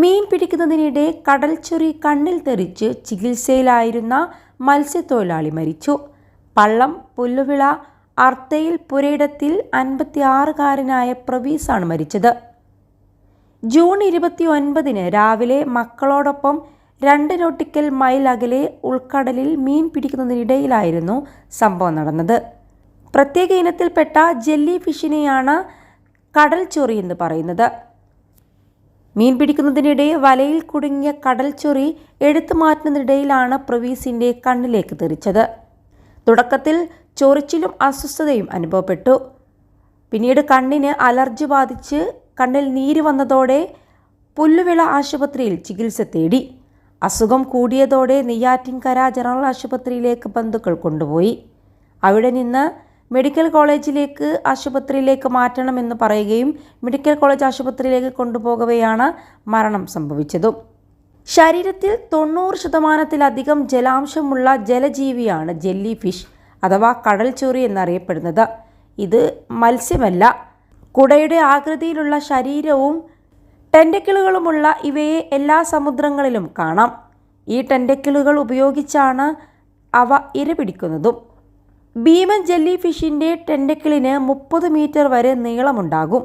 മീൻ പിടിക്കുന്നതിനിടെ കടൽച്ചൊറി കണ്ണിൽ തെറിച്ച് ചികിത്സയിലായിരുന്ന മത്സ്യത്തൊഴിലാളി മരിച്ചു. പള്ളം പുല്ലുവിള അർത്തയിൽ പുരയിടത്തിൽ അൻപത്തിയാറുകാരനായ പ്രവീസാണ് മരിച്ചത്. ജൂൺ ഇരുപത്തി ഒൻപതിന് രാവിലെ മക്കളോടൊപ്പം രണ്ട് നോട്ടിക്കൽ മൈൽ അകലെ ഉൾക്കടലിൽ മീൻ പിടിക്കുന്നതിനിടയിലായിരുന്നു സംഭവം നടന്നത്. പ്രത്യേക ഇനത്തിൽപ്പെട്ട ജെല്ലി ഫിഷിനെയാണ് കടൽ ചൊറി എന്ന് പറയുന്നത്. മീൻ പിടിക്കുന്നതിനിടെ വലയിൽ കുടുങ്ങിയ കടൽ ചൊറി എടുത്തു മാറ്റുന്നതിനിടയിലാണ് പ്രവീസിന്റെ കണ്ണിലേക്ക് തെറിച്ചത്. തുടക്കത്തിൽ ചൊറിച്ചിലും അസ്വസ്ഥതയും അനുഭവപ്പെട്ടു. പിന്നീട് കണ്ണിന് അലർജി ബാധിച്ച് കണ്ണിൽ നീര് വന്നതോടെ പുല്ലുവിള ആശുപത്രിയിൽ ചികിത്സ തേടി. അസുഖം കൂടിയതോടെ നെയ്യാറ്റിൻകര ജനറൽ ആശുപത്രിയിലേക്ക് ബന്ധുക്കൾ കൊണ്ടുപോയി. അവിടെ നിന്ന് മെഡിക്കൽ കോളേജിലേക്ക് ആശുപത്രിയിലേക്ക് മാറ്റണമെന്ന് പറയുകയും മെഡിക്കൽ കോളേജ് ആശുപത്രിയിലേക്ക് കൊണ്ടുപോകവെയാണ് മരണം സംഭവിച്ചതും. ശരീരത്തിൽ തൊണ്ണൂറ് ശതമാനത്തിലധികം ജലാംശമുള്ള ജലജീവിയാണ് ജെല്ലി ഫിഷ് അഥവാ കടൽ ചൂറി എന്നറിയപ്പെടുന്നത്. ഇത് മത്സ്യമല്ല. കുടയുടെ ആകൃതിയിലുള്ള ശരീരവും ടെൻഡക്കിളുകളുമുള്ള ഇവയെ എല്ലാ സമുദ്രങ്ങളിലും കാണാം. ഈ ടെൻഡക്കിളുകൾ ഉപയോഗിച്ചാണ് അവ ഇരപിടിക്കുന്നതും ഭീമൻ ജെല്ലി ഫിഷിന്റെ ടെൻഡക്കിളിന് മുപ്പത് മീറ്റർ വരെ നീളമുണ്ടാകും.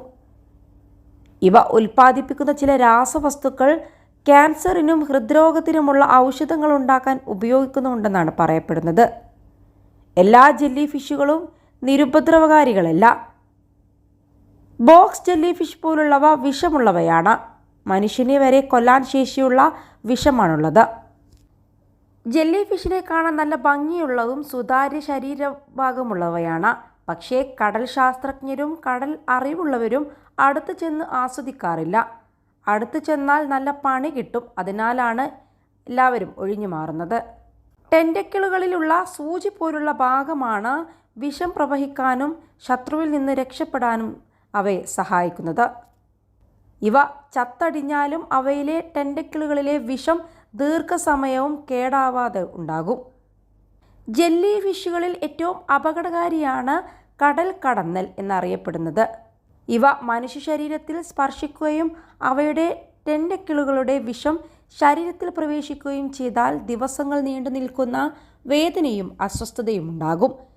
ഇവ ഉൽപ്പാദിപ്പിക്കുന്ന ചില രാസവസ്തുക്കൾ ക്യാൻസറിനും ഹൃദ്രോഗത്തിനുമുള്ള ഔഷധങ്ങൾ ഉണ്ടാക്കാൻ ഉപയോഗിക്കുന്നുണ്ടെന്നാണ് പറയപ്പെടുന്നത്. എല്ലാ ജെല്ലി ഫിഷുകളും നിരുപദ്രവകാരികളല്ല. ബോക്സ് ജെല്ലി ഫിഷ് പോലുള്ളവ വിഷമുള്ളവയാണ്. മനുഷ്യനെ വരെ കൊല്ലാൻ ശേഷിയുള്ള വിഷമാണുള്ളത്. ജെല്ലി ഫിഷിനെ കാണാൻ നല്ല ഭംഗിയുള്ളതും സുതാര്യ ശരീരഭാഗമുള്ളവയാണ്. പക്ഷേ കടൽ ശാസ്ത്രജ്ഞരും കടൽ അറിവുള്ളവരും അടുത്ത് ചെന്ന് ആസ്വദിക്കാറില്ല. അടുത്ത് ചെന്നാൽ നല്ല പണി കിട്ടും. അതിനാലാണ് എല്ലാവരും ഒഴിഞ്ഞു മാറുന്നത്. ടെൻഡക്കിളുകളിലുള്ള സൂചി പോലുള്ള ഭാഗമാണ് വിഷം പ്രവഹിക്കാനും ശത്രുവിൽ നിന്ന് രക്ഷപ്പെടാനും അവയെ സഹായിക്കുന്നത്. ഇവ ചത്തടിഞ്ഞാലും അവയിലെ ടെൻഡക്കിളുകളിലെ വിഷം ദീർഘസമയവും കേടാവാതെ ഉണ്ടാകും. ജെല്ലി ഫിഷുകളിൽ ഏറ്റവും അപകടകാരിയാണ് കടൽ കടന്നൽ എന്നറിയപ്പെടുന്നത്. ഇവ മനുഷ്യ ശരീരത്തിൽ സ്പർശിക്കുകയും അവയുടെ ടെൻഡക്കിളുകളുടെ വിഷം ശരീരത്തിൽ പ്രവേശിക്കുകയും ചെയ്താൽ ദിവസങ്ങൾ നീണ്ടു നിൽക്കുന്ന വേദനയും അസ്വസ്ഥതയും ഉണ്ടാകും.